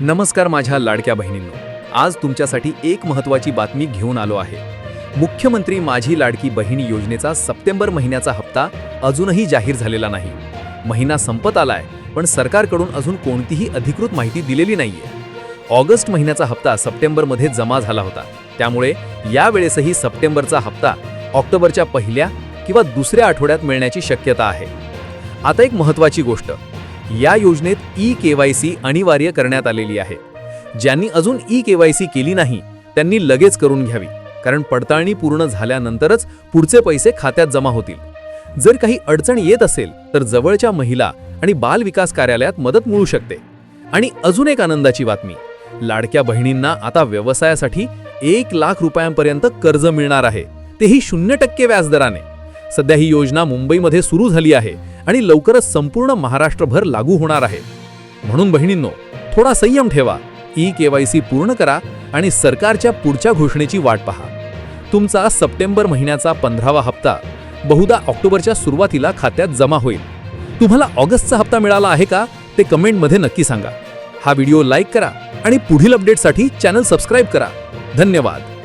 नमस्कार माझ्या लाडक्या बहिणींनो. आज तुमच्यासाठी एक महत्त्वाची बातमी घेऊन आलो आहे. मुख्यमंत्री माझी लाडकी बहीण योजनेचा सप्टेंबर महिन्याचा हप्ता अजूनही जाहीर झालेला नाही. महिना संपत आलाय पण सरकारकडून अजून कोणतीही अधिकृत माहिती दिलेली नाहीये. ऑगस्ट महिन्याचा हप्ता सप्टेंबरमध्ये जमा झाला होता. त्यामुळे यावेळेसही सप्टेंबरचा हप्ता ऑक्टोबरच्या पहिल्या किंवा दुसऱ्या आठवड्यात मिळण्याची शक्यता आहे. आता एक महत्त्वाची गोष्ट. या योजनेत ई केवायसी अनिवार्य करण्यात आलेली आहे. ज्यांनी अजून ई केवायसी केली नाही त्यांनी लगेच करून घ्यावी कारण पडताळणी पूर्ण झाल्यानंतरच पुढचे पैसे खात्यात जमा होतील. जर काही अडचण येत असेल तर जवळच्या महिला आणि बाल विकास कार्यालयात मदत मिळू शकते. आणि अजून एक आनंदाची बातमी लाडक्या बहिणींना आता व्यवसायासाठी एक लाख रुपयांपर्यंत कर्ज मिळणार आहे तेही शून्य टक्के व्याजदराने. सध्या ही योजना मुंबईमध्ये सुरू झाली आहे आणि लवकरच संपूर्ण महाराष्ट्रभर लागू होणार आहे. म्हणून बहिणींनो थोडा संयम ठेवा. ई के वाय सी पूर्ण करा आणि सरकारच्या पुढच्या घोषणेची वाट पहा. तुमचा सप्टेंबर महिन्याचा पंधरावा हप्ता बहुधा ऑक्टोबरच्या सुरुवातीला खात्यात जमा होईल. तुम्हाला ऑगस्टचा हप्ता मिळाला आहे का ते कमेंटमध्ये नक्की सांगा. हा व्हिडिओ लाईक करा आणि पुढील अपडेटसाठी चॅनल सबस्क्राईब करा. धन्यवाद.